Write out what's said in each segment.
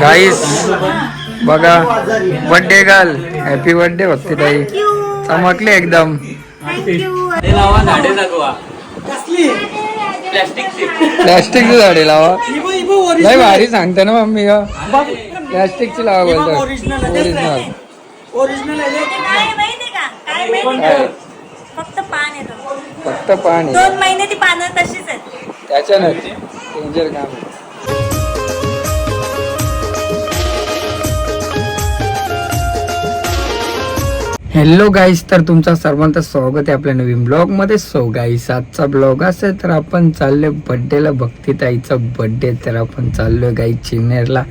गाईस बघा birthday girl happy birthday Bhakti ताई. चमकले एकदम. प्लॅस्टिकची प्लॅस्टिकची झाडे लावा. नाही भारी सांगते ना मम्मी प्लॅस्टिकची लावा बोलतो ओरिजिनल का? फक्त पान फक्त पाणी दोन महिने ती पानं तशीच आहेत. त्याच्यानं डेंजर काम हॅलो गाईस तर तुमचा सर्वांचं स्वागत आहे आपल्या नवीन ब्लॉगमध्ये सो गाईस आजचा ब्लॉग असेल तर आपण चाललोय बड्डेला भक्तीताईचा बड्डे तर आपण चाललोय गाई चिन्नेरला.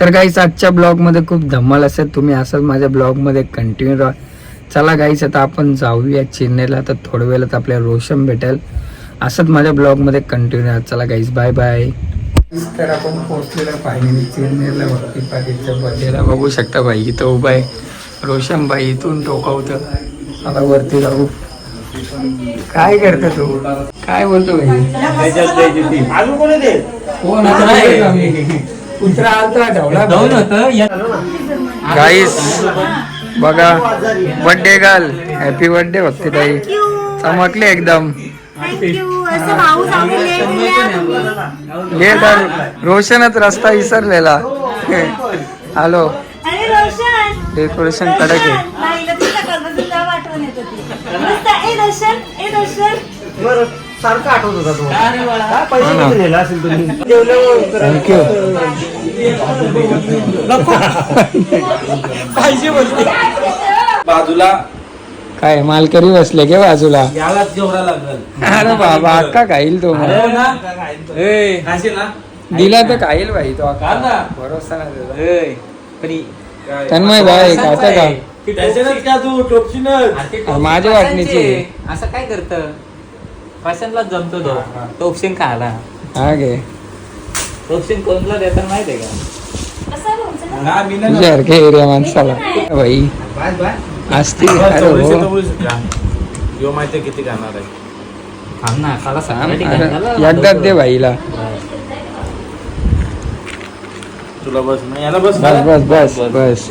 तर गाईस आजच्या ब्लॉगमध्ये खूप धमाल असेल तुम्ही असंच माझ्या ब्लॉगमध्ये कंटिन्यू राहा. चला गाईस आता आपण जाऊया चिन्नेरला तर थोड्या वेळात आपल्याला रोशन भेटेल. असंच माझ्या ब्लॉगमध्ये कंटिन्यू राहा. चला गाईस बाय बाय तर आपण पोहोचलेला पाहिजे चिन्नेरला भक्ती पाटीलच्या बर्थडेला बघू शकता भाई इथं उभा आहे. रोशन भाई इथून टोकावतं आता वरती जाऊ. काय करतो तू? काय बोलतो गाईस बघा birthday girl happy birthday Bhakti ताई चमकले एकदम. रोशनच रस्ता विसरलेला. हॅलो डेकोरेशन कडक आहे. बरं सारखं आठवत होता तो हा पैसे. किती नेला असेल तुम्ही? थँक्यू बाजूला काय मालकरी बसले के बाजूला. यालाच जेवढा लागल. अरे बाबा अक्का खाईल तो. ना. ए खाशील ना? दिला तर खाईल भाई तो खा ना. भरोसा नाही त्याचा. ए, पण इ- तन्मय भाई खाता. का? ती टोपची- का तू? टोपशीनच. अरे ते टोपची माझ्या वाटणीची. असं काय करत? फॅशनलाच जमतो तो. टोपशिंग खायला. हा गे. टोपशिंग कोणला देतात माहितीये का? कसं बोलचं ना? तुझ्यासारखे एरिया माणसाला. भाई. असती अरे हो यो माहिती किती करणार आहे. थांब ना काला थांब, सकाळी अरे, घालायला एकदाच दे भाईला. तुला बस नाही याला बस बस बस बस बस.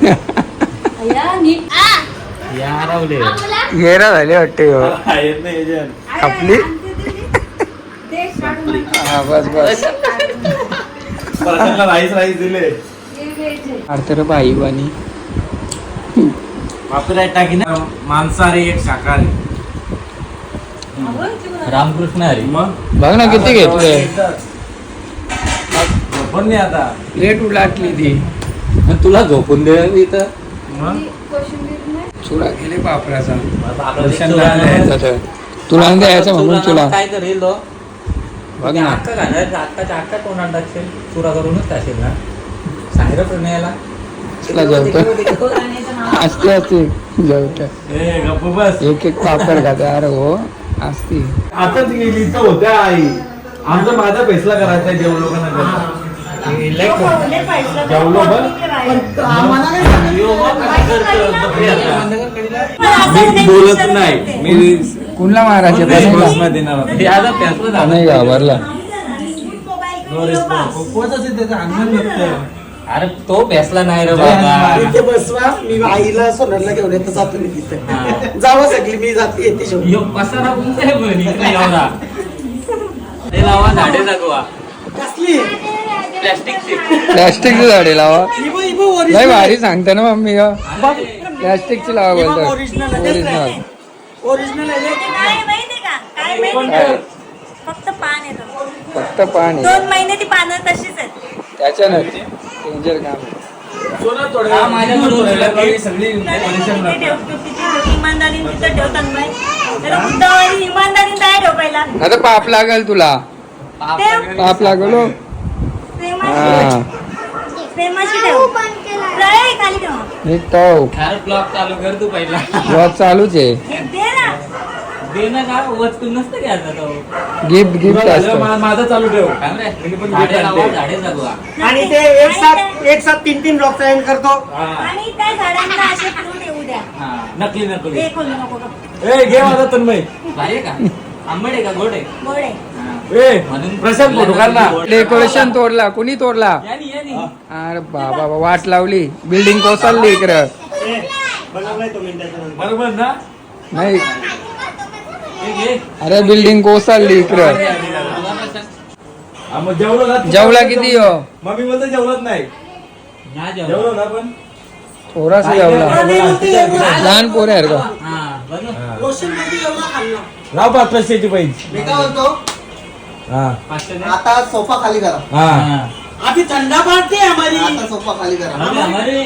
या झाले वाटते हो. येत नाही एजंट. आपली. हा बस बस. राईस राईस दिले. घ्यायचे. अरे तर भाई वाणी. टाकी ना. मांसाहारी एक शाकाहारी. रामकृष्ण हरी. मग बघ ना किती घेतले पण नाही आता. प्लेट उलाटली ती. तुला झोपून दे इथं. मग. चुरा गेले पापराचा चुरा- तुला नाही द्यायचं म्हणून चुरा तुला. काय करेल तो? बघ ना. अक्का घालायचं आत्ताच्या आत्ता तोंडात टाकशील चुरा करूनच टाकशील ना. सांगितलं प्रणयाला? जेवतो. असते असते जेवत. ए गप्प बस. एक एक पापड खाते. अरे हो असती आताच गेली तर होत्या आई. आमचा माझा फैसला करायचा आहे जेवढं लोकांना मी बोलत नाही. मी कुणला मारायचे? रिस्पॉन्स नाही घाबरला. अरे तो फॅसला नाही रे बाबा. इथे बसवा. मी आईला सोनरला घेऊन येतो जातो मी हा. तिथे जावं सगळी मी जाते येते शेवटी. यो पसारा कोणता आहे पण इकडे एवढा ते लावा झाडे जगवा कसली? प्लॅस्टिकची. प्लॅस्टिकची झाडे लावा. इबो इबो लय ओरिजिनल भारी सांगते ना मम्मी प्लॅस्टिकची लावा बोलतो ओरिजिनल ओरिजिनल ओरिजिनल आहे. फक्त पान फक्त पाणी दोन महिने ती पानं तशीच आहेत. त्याच्यानं डेंजर काम आहे. हा, आता पाप लागल तुला. पाप लागल. ब्लॉग चालू कर तू पहिला. ब्लॉग चालूच आहे. का? वचकून नसतं घ्यायचा तो. गिफ्ट गिफ्ट असतं. माझा चालू ठेव. आणि ते एक साथ एक साथ तीन तीन ब्लॉक तयार करतो. आणि त्या झाडांना असे द्या. हा. नकली नकली. ए घे माझा तन्मय. भारी आहे का? आंबट आहे का? गोड आहे? गोड आहे. प्रशांत फोटो ना डेकोरेशन तोडला कुणी तोडला? यानी यानी अरे बाबा वाट लावली. बिल्डिंग कोसळली इकडं. बरोबर ना? नाही. अरे बिल्डिंग कोसळली इकडं. जेवलो किती हो? मग मी बोलतो जेवलत नाही. जेवलो. ना पण? थोडासा जेवला. लहान पोर आहे हा. लाव पाच पैशाची पाहिजे मी काय म्हणतो? पाचशे दे. आता सोफा खाली करा. अभी ठंडा पार्टी है हमारी आता सोफा खाली करा. हमारे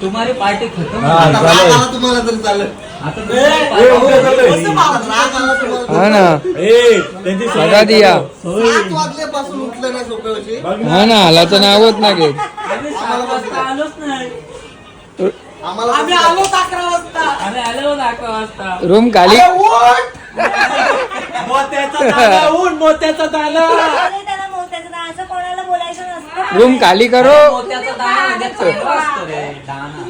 तुम्हारी पार्टी खत्म हा, हो गई. आता राग चालेल. आला तुम्हाला तरी चालेल. आता ए, तुम्हारी उद्या party- चाललोय. राग आला तुम्हाला हा ना. ए त्यांची बघा दिया. सात वाजल्यापासून उठले नाही सोप्यावरची बघ ना. हा ना आलाचं नावच ना घे आम्ही सात वाजता आलोच नाही. आम्हाला आम्ही आलो अकरा वाजता. आम्ही आलो ना अकरा वाजता. रूम खाली. मोत्याचा दाना ऊन मोत्याचा दाना. अरे त्याला मोत्याचं दाणं असं कोणाला बोलायचं नसतं. रूम खाली करो. मोत्याचा दाणा म्हणजे चांगला असतो रे दाणा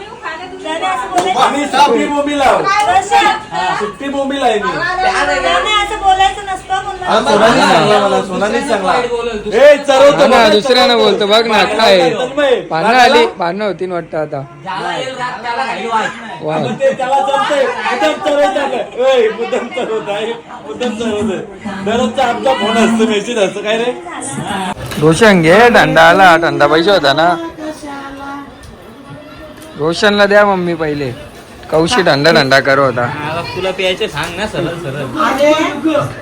सुट्टी? सुट्टी मी सोनाली मला सोनाली. ए चरवतो ना दुसऱ्यानं. बोलतो बघ ना काय पानं आली पानं होती ना वाटतं आता. ज्याला येईल रात त्याला घाई वाट वा मग ते त्याला जमतंय. मुद्दाम चरवत आहे. ओय, मुद्दाम चरवत आहे मुद्दाम चरवत आहे. दररोजचा आमचा फोन असतो मेसेज असतो काय रे? रोशन घे थंडा आला. थंडा पाहिजे होता ना. रोशनला द्या मम्मी पहिले. कौशी थंडा थंडा करो होता तुला प्यायचे सांग ना सरळ सरळ.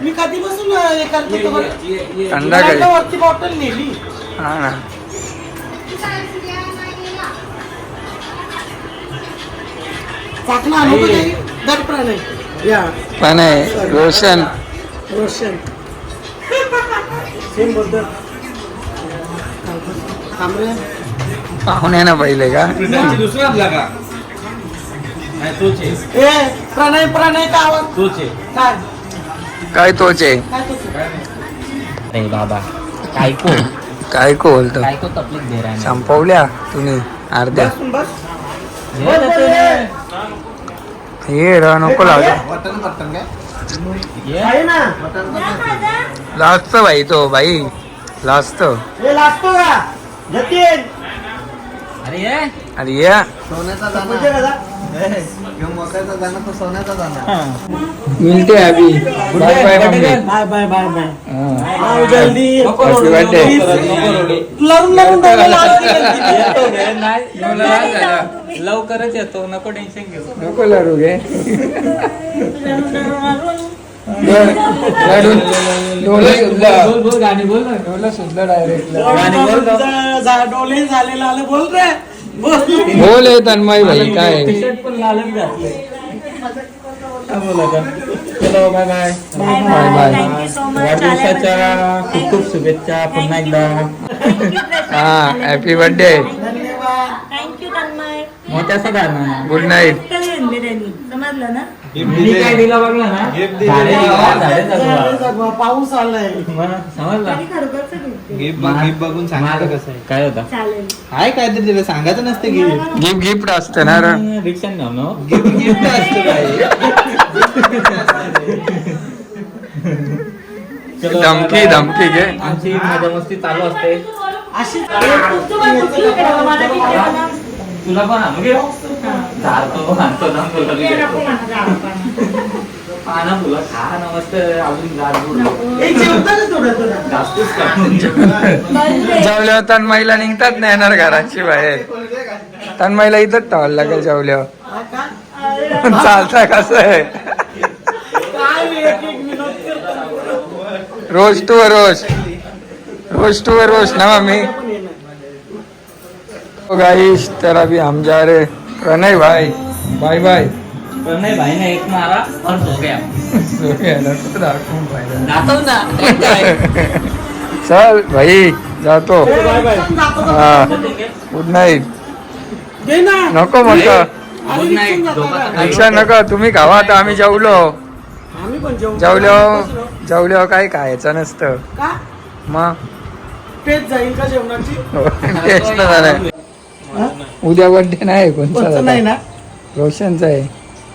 मी कधीपासून हे करतो तुम्हाला? वरती बॉटल नेली. हा ना. चाकणा आणू का काही? दर प्राण. आहे या. पण आहे रोशन. रोशन. सेम पाहुणे ना पहिले का? दुसरा आपला का? नाही तोच आहे. ए प्रणय प्रणय का आवाज? तोच आहे. काय? काय तोच आहे? काय नाही बाबा काय को बोलतो? तकलीफ दे रहा है संपवल्या तुम्ही अर्ध्या. बस बस. ये देते हैं। हे र नको लावतो बटन बटन काय? ये आहे ना. लाजत भाई तो भाई लाजत. हे लागतो का? जतीन अरे ये. अरे या. सोन्याचा दाना. मोत्याचा दाना तो सोन्याचा दाना. मिलते हैं अभी bye bye mummy. Bye bye हाँ. जल्दी. Happy birthday. लवकरच येतो. नको टेन्शन घेऊ. नको लढू घे लढून बोल गाणी बोल ना. सुद्धा डायरेक्ट बोल ना. डोळे बोल रे बोल बोल आहे तन्मय भाई काय टी शर्ट पण लालच घातले काय बोलायचं चलो बाय बाय बाय बाय वाढदिवसाच्या खूप खूप शुभेच्छा पुन्हा एकदा हा हॅपी बर्थडे थँक्यू तन्मय मोत्याचा गाणं गुड नाईट समजलं ना मी काय दिला बघला ना? Gift दिले. झाडे जगवा, झाडे झाले जगवा. जगवा, पाऊस आलाय. मग समजला. कधी खरोखरचं घेतलं. गिफ्ट बघून सांगायचं कसं आहे. काय होता? चालेल. हाय काय तरी तिला सांगायचं नसतं की. गिफ्ट गिफ्ट असतं ना र. रिक्षा ना. गिफ्ट गिफ्ट असतं काय? धमकी धमकी घे. आमची मजा मस्ती चालू असते. अशी तुला पण आणू घे. ना तुला. पाना तुला खा ना अजून जास्तच जेवल्यावर तन्मईला निघतात नाही येणार घराची बाहेर. तन्मईला इथंच ठेवायला लागेल जेवल्यावर. हा? चालता कसं आहे? रोज टू रोज. रोज टू रोज ना मम्मी? पण येणार. गाइस तर अभी हम जा रहे प्रणय भाई. Bye bye. पण नाही भाई ने एक मारा और सो गया जातो ना एक काय. चल भाई जातो? हा. गुड नाईट नको? तर रिक्षा नका तुम्ही खावा आता आम्ही जेवलो. आम्ही पण जेवू. जेवल्यावर जेवल्यावर काय खायचं नसतं. का? मग? पेट जाईल का जेवणाची? टेस्ट नाही उद्या बर्थडे नाही कोणतं नाही ना? रोशनचा आहे.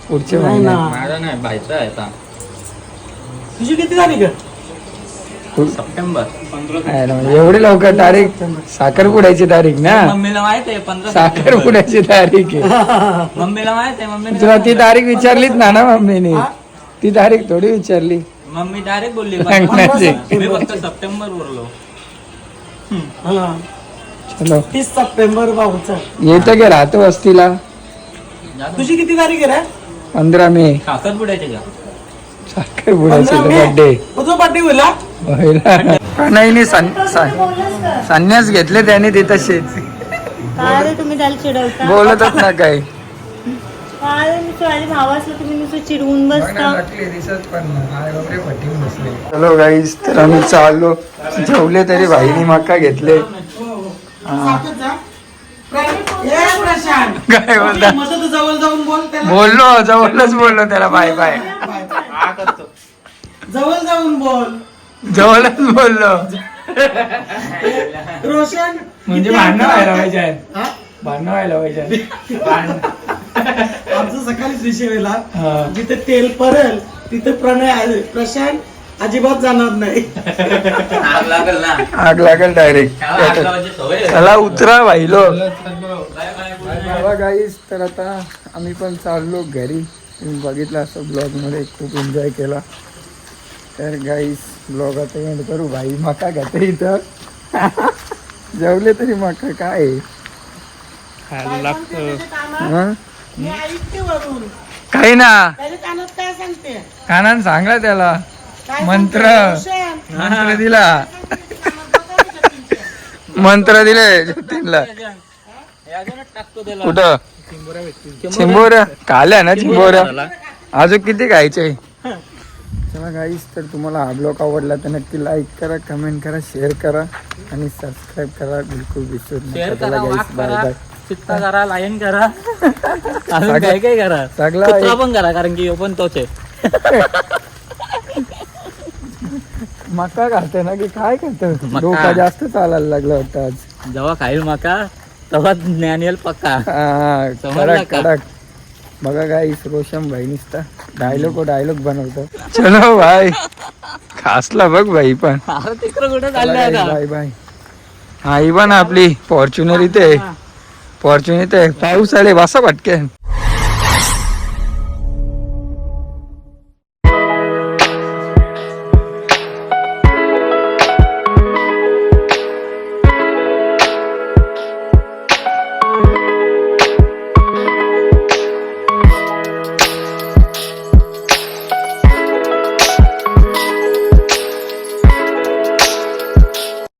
पुढच्या महिन्यात माझा नाही भाईचा आहे आता. तुझी किती झाली ग सप्टेंबर. आहे ना, म्हणजे एवढी लवकर तारीख साखरपुड्याची तारीख ना? मम्मीला माहीत आहे पंधरा साखरपुड्याची तारीख आहे. मम्मीला माहीत आहे मम्मीने तुला ती तारीख विचारलीच ना ना मम्मीने? ती तारीख थोडी विचारली. मम्मी डायरेक्ट बोलली. मी फक्त सप्टेंबर बोललो. चलो तीस सप्टेंबर भाऊचा येतं की राहतो वस्तीला? तुझी किती तारीख आहे रे? पंधरा मे. साखरपुड्याचे का? साखरपुड्याची पंधरा मे? बर्थडे बोला प्रणयने संन्यास घेतले त्याने तिथं शेत. काय रे तुम्ही त्याला चिडवता? बोलतच ना काय काय रे, मी माझ्या भावासला तुम्ही नुसतं चिडवून बसता. हॅलो गाईस तर आम्ही चाललो. जेवले तरी भाईनी मक्का घेतले. काय बोलता मस्त तू जवळ जाऊन बोल त्याला. बोललो जवळच बोललो त्याला. Bye bye. जवळ जाऊन बोल. जवळच बोललो. रोशन म्हणजे भांडणं व्हायला आहे? पाहिजे. हा? भांडणं व्हायला पाहिजे. आमचं सकाळीच विषय वेळेला. जिथे तेल परल तिथे प्रणय प्रशांत अजिबात जाणार नाही. आग लागल ना. आग लागेल डायरेक्ट आग लावायची सवय आहे. चला उतरा बघा गाईस तर आता आम्ही पण चाललो घरी. तुम्ही बघितलं असं ब्लॉगमध्ये खूप एन्जॉय केला. तर गाईस ब्लॉग आता एंड करू. भाई मका घेते इथं. जेवले तरी मका काय? आहे? हं? मी ऐकते वरून. काही ना. त्याच्या कानात काय सांगते? कानान सांगला त्याला. काय मंत्र. मंत्र दिला. मंत्र दिले जतीनला कुठं? चिंबोर काल्या ना चिंबोर अजून किती खायचे? चला गाईस तर तुम्हाला हा ब्लॉग आवडला तर नक्की लाईक करा कमेंट करा शेअर करा आणि सबस्क्राईब करा. बिलकुल विसरू शेअर नका करा गाईस बाय करा बाय चित्ता करा लाईन करा. अजून काय काय करा? सगळा पण करा कारण की पण तोच आहे. मका खाते ना की काय खातं मका. डोका जास्त चालायला लागला होता आज. जेव्हा खाईल माका तेव्हा ज्ञान येईल पक्का. हा, समजलं कडक का? कडक. बघा गाईस रोशन भाई निसता डायलॉग डायलॉग बनवतो. चलो भाई. खासला बघ भाई पण. अरे तिकडं कुठं चला चाललंय guys, आता? बाय बाय हा ही पण आपली फॉर्च्युनर इथे फॉर्च्युनर इथे पाऊस आले वासा पटकेन.